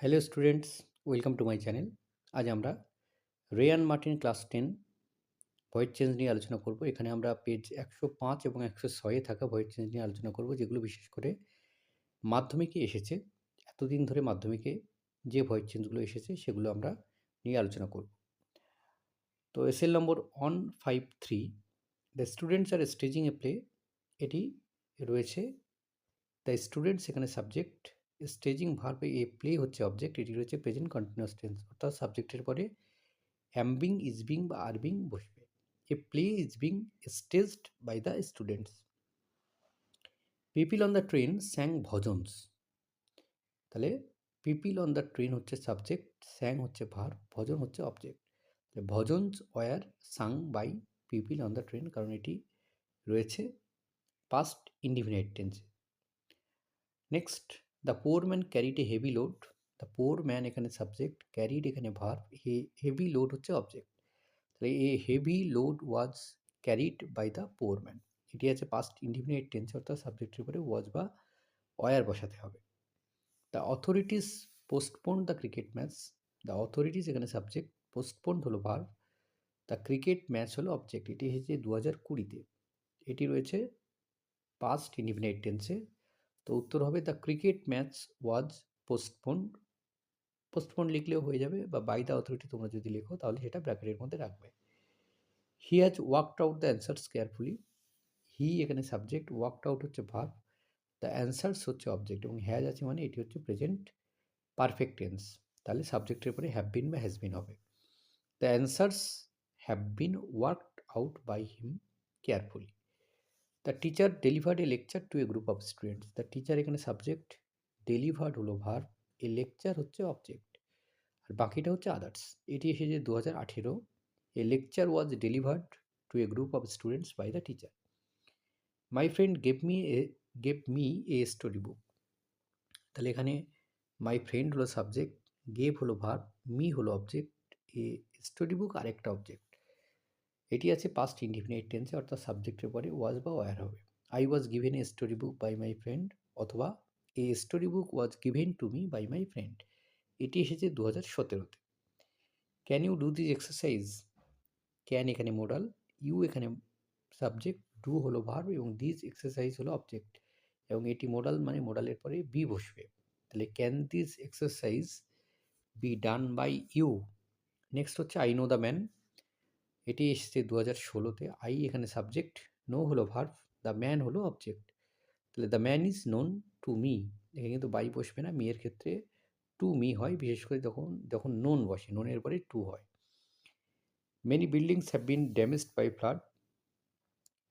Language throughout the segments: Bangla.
Hello students welcome to my channel আজ আমরা Wren Martin class ten voice change নিয়ে আলোচনা করব। এখানে আমরা পেজ একশো পাঁচ এবং একশো ছয়ে থাকা ভয়েস চেঞ্জ নিয়ে আলোচনা করব, যেগুলো বিশেষ করে মাধ্যমিকে এসেছে। এতদিন ধরে মাধ্যমিকে যে ভয়েস চেঞ্জগুলো এসেছে, সেগুলো আমরা নিয়ে আলোচনা করব। তো SL number one five three the students are staging a play এটি রয়েছে দ্য স্টুডেন্টস এখানে সাবজেক্ট স্টেজিং ভার্বে এ প্লে হচ্ছে অবজেক্ট এটি রয়েছে প্রেজেন্ট কন্টিনিউয়াস টেন্স অর্থাৎ সাবজেক্টের পরে অ্যামবিং ইজবিং বা আরবিং বসবে। A play is being staged by the students people on the train sang bhajans তাহলে পিপিল অন দ্য ট্রেন হচ্ছে সাবজেক্ট স্যাং হচ্ছে ভার ভজন হচ্ছে object bhajans were sung by people on the train কারণ এটি রয়েছে পাস্ট ইন্ডিফিনাইট টেন্সে next the poor man carried a heavy load the poor man এখানে সাবজেক্ট ক্যারিড এখানে ভার হে হেভি লোড হচ্ছে অবজেক্ট তাহলে a heavy load was carried by the poor man এটি আছে পাস্ট ইন্ডিফিনিট টেন্স অর্থাৎ সাবজেক্টের উপরে ওয়াজ বা ওয়ার বসাতে হবে। The authorities postpone the cricket match the authorities এখানে সাবজেক্ট পোস্টপোন হলো ভার দ্য ক্রিকেট ম্যাচ হলো অবজেক্ট এটি হয়েছে দু হাজার কুড়িতে। এটি রয়েছে পাস্ট ইন্ডিফিনিট টেন্সে তো উত্তর হবে the cricket match was postpone postpone লিখলেও হয়ে যাবে বা বাই দ্য অথরিটি তোমরা যদি লেখো তাহলে সেটা ব্র্যাকেটের মধ্যে রাখবে। He has worked out the answers carefully he এখানে সাবজেক্ট ওয়ার্কড আউট হচ্ছে ভার্ব দ্য অ্যান্সার্স হচ্ছে অবজেক্ট এবং হ্যাজ আছে মানে এটি হচ্ছে প্রেজেন্ট পারফেক্ট টেন্স তাহলে সাবজেক্টের পরে হ্যাভ বিন বা হ্যাজ বিন হবে। The answers have been worked out by him carefully the teacher delivered a lecture to a group of students the teacher এখানে সাবজেক্ট ডেলিভার্ড হলো ভার এ লেকচার হচ্ছে অবজেক্ট আর বাকিটা হচ্ছে আদার্স এটি এসেছে দু হাজার আঠেরো. A lecture was delivered to a group of students by the teacher my friend gave me a gave me a story book তাহলে এখানে মাই ফ্রেন্ড হলো সাবজেক্ট গেভ হলো ভার মি হলো অবজেক্ট এ স্টোরি বুক আরেকটা অবজেক্ট এটি আছে পাস্ট ইনডিফিনাইট টেন্সে অর্থাৎ সাবজেক্টের পরে ওয়াজ বা ওয়ার হবে। I was given a story book by my friend অথবা a story book was given to me by my friend এটি এসেছে দু হাজার সতেরোতে can you do this exercise can এখানে মোডাল ইউ এখানে সাবজেক্ট ডু হলো ভার্ব এবং দিস এক্সারসাইজ হলো অবজেক্ট এবং এটি মোডাল মানে মোডালের পরে বি বসবে। তাহলে can this exercise be done by you next হচ্ছে আই নো দ্য ম্যান এটি এসেছে দু হাজার ষোলোতে। আই এখানে সাবজেক্ট নো হলো ভার্ভ দ্য ম্যান হলো অবজেক্ট তাহলে the man is known to me এখানে কিন্তু বাই বসবে না, মেয়ের ক্ষেত্রে টু মি হয়, বিশেষ করে যখন যখন নোন বসে নোনের পরে টু হয়। Many buildings have been damaged by flood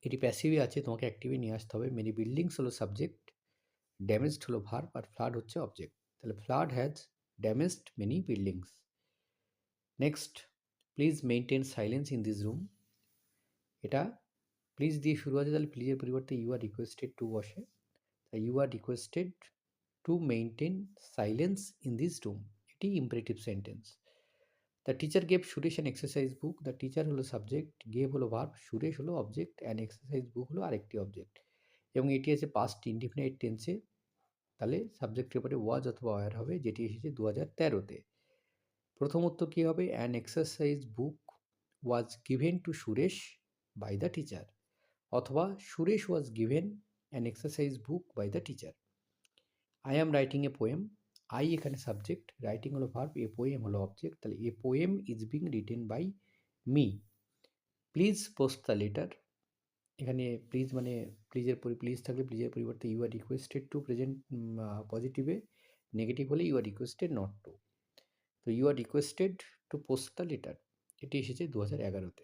এটি প্যাসিভে আছে, তোমাকে অ্যাক্টিভে নিয়ে আসতে হবে। মেনি বিল্ডিংস হলো সাবজেক্ট ড্যামেজড হলো ভার্ব আর ফ্লাড হচ্ছে অবজেক্ট তাহলে flood has damaged many buildings next please maintain silence in this room এটা প্লিজ দিয়ে শুরু আছে, তাহলে প্লিজের পরিবর্তে ইউ আর রিকোয়েস্টেড টু বসে। You are requested to maintain silence in this room এটি imperative sentence the teacher gave Suresh an exercise book the teacher হলো সাবজেক্ট গেভ হলো ভার্ব সুরেশ হলো অবজেক্ট অ্যান্ড এক্সারসাইজ বুক হলো আরেকটি অবজেক্ট এবং এটি আছে পাস্ট ইন্ডিফিনাইট টেন্সে তাহলে সাবজেক্টের পরে ওয়াজ অথবা ওয়ার হবে, যেটি এসেছে দু হাজার তেরোতে। প্রথম উত্তর কী হবে? An exercise book was given to Suresh by the teacher অথবা Suresh was given an exercise book by the teacher I am writing a poem I এখানে সাবজেক্ট রাইটিং হলো ভার্ব এ পোয়েম হলো অবজেক্ট তাহলে a poem is being written by me please post the letter এখানে প্লিজ মানে প্লিজের পরি প্লিজ থাকলে প্লিজের পরিবর্তে you are requested to present পজিটিভে negative হলে you are requested not to তো you are requested to post the letter এটি এসেছে দু হাজার এগারোতে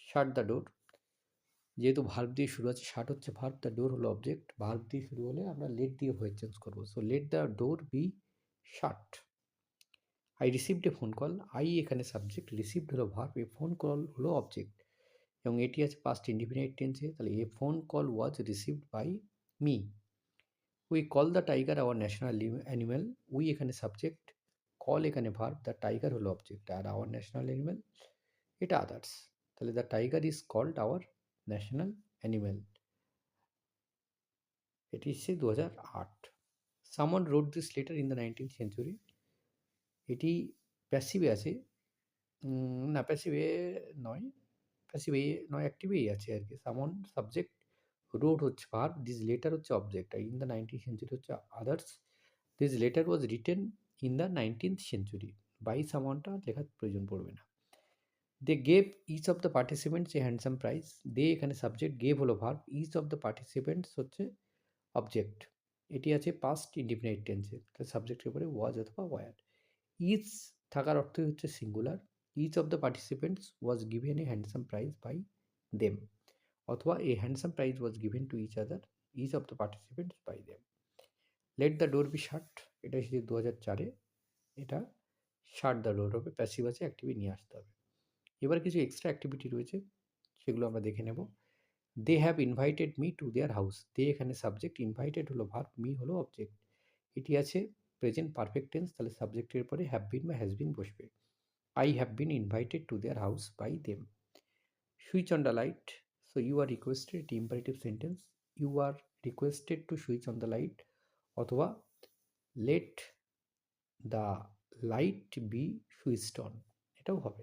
শার্ট দ্য ডোর যেহেতু ভার্ব দিয়ে শুরু আছে শার্ট হচ্ছে ভার্ব দ্য ডোর হলো অবজেক্ট ভার্ব দিয়ে শুরু হলে আমরা লেট দিয়ে ভয়েস চেঞ্জ করব। So let the door be shut I received a phone call I এখানে সাবজেক্ট রিসিভড হলো ভার্ব এ ফোন কল হলো অবজেক্ট এবং এটি আছে পাস্ট ইন্ডিপেন্ডেন্ট টেন্সে তাহলে a phone call was received by me we call the tiger our national animal we এখানে সাবজেক্ট কল এখানে ভার্ব দ্য টাইগার হলো অবজেক্ট আর আওয়ার ন্যাশনাল অ্যানিম্যাল এটা আদার্স তাহলে the tiger is called our national animal এটি হচ্ছে দু হাজার আট. Sumon wrote this letter in the nineteen century এটি প্যাসিভে আছে। না প্যাসিভে নয়। প্যাসিভে নয় অ্যাক্টিভেই আছে আর কি। সামন সাবজেক্ট রোড হচ্ছে ভার্ব দিস লেটার হচ্ছে object in the nineteen century হচ্ছে others this letter was written in the nineteenth century by সামনটা লেখার প্রয়োজন পড়বে না। They gave each of the participants a handsome prize they এখানে সাবজেক্ট গেভ হলো verb each of the participants হচ্ছে অবজেক্ট এটি আছে পাস্ট ইন্ডিপেন্ডেন্ট টেন্সে তাহলে সাবজেক্টের উপরে ওয়াজ অথবা ওয়ার ইচ থাকার অর্থই হচ্ছে singular each of the participants was given a handsome prize by them অথবা a handsome prize was given to each other each of the participants by them let the door be shut এটা এসেছে দু হাজার চারে। এটা শার্ট দ্য ডোর হবে। প্যাসিভ আছে অ্যাক্টিভি নিয়ে আসতে হবে। এবার কিছু এক্সট্রা অ্যাক্টিভিটি রয়েছে, সেগুলো আমরা দেখে নেব। They have invited me to their house they এখানে সাবজেক্ট ইনভাইটেড হলো ভার্ব মি হলো অবজেক্ট এটি আছে প্রেজেন্ট পারফেক্ট টেন্স তাহলে সাবজেক্টের পরে হ্যাভ বিন বা হ্যাজ বিন বসবে। I have been invited to their house by them switch on the light so you are requested imperative sentence you are requested to switch on the light অথবা let the light be switched on এটাও হবে।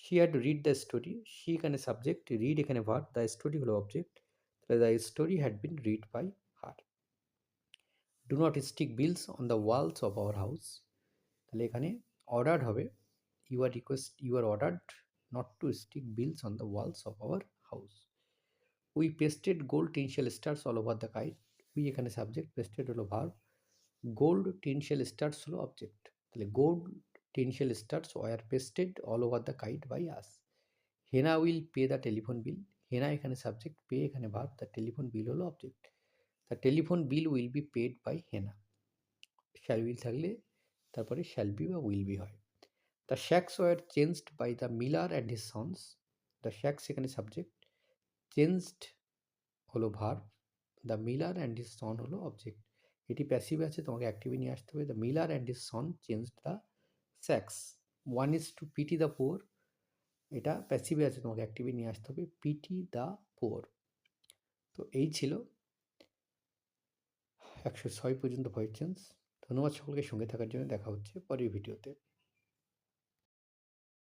She had read the story she এখানে সাবজেক্ট রিড এখানে ভার দ্য স্টোরি হলো অবজেক্ট তাহলে the story had been read by her do not stick bills on the walls of our house তাহলে এখানে অর্ডার্ড হবে you are request you are ordered not to stick bills on the walls of our house we pasted gold tinsel stars all over the kite we এখানে সাবজেক্ট পেস্টেড হলো ভার্ব গোল্ড টিনশিয়াল স্টার্স হলো অবজেক্ট তাহলে gold tinsel stars were pasted all over the kite by us Hena will pay the telephone bill Hena এখানে সাবজেক্ট পে এখানে ভার্ব দ্য টেলিফোন বিল হলো object the telephone bill will be paid by Hena shall will থাকলে তারপরে শ্যাল বি বা উইল বি হয়। The sacks were changed by the miller and his sons the sacks এখানে সাবজেক্ট চেঞ্জড হলো verb the miller and his son হলো অবজেক্ট এটি প্যাসিভ আছে, তোমাকে অ্যাক্টিভে নিয়ে আসতে হবে। The miller and his son change the sacks one is to pity the poor এটা প্যাসিভে আছে, তোমাকে অ্যাক্টিভে নিয়ে আসতে হবে। পিটি দ্য পোর তো এই ছিল একশো ছয় পর্যন্ত ভয়েস চেঞ্জ ধন্যবাদ সকলকে সঙ্গে থাকার জন্য। দেখা হচ্ছে পরের ভিডিওতে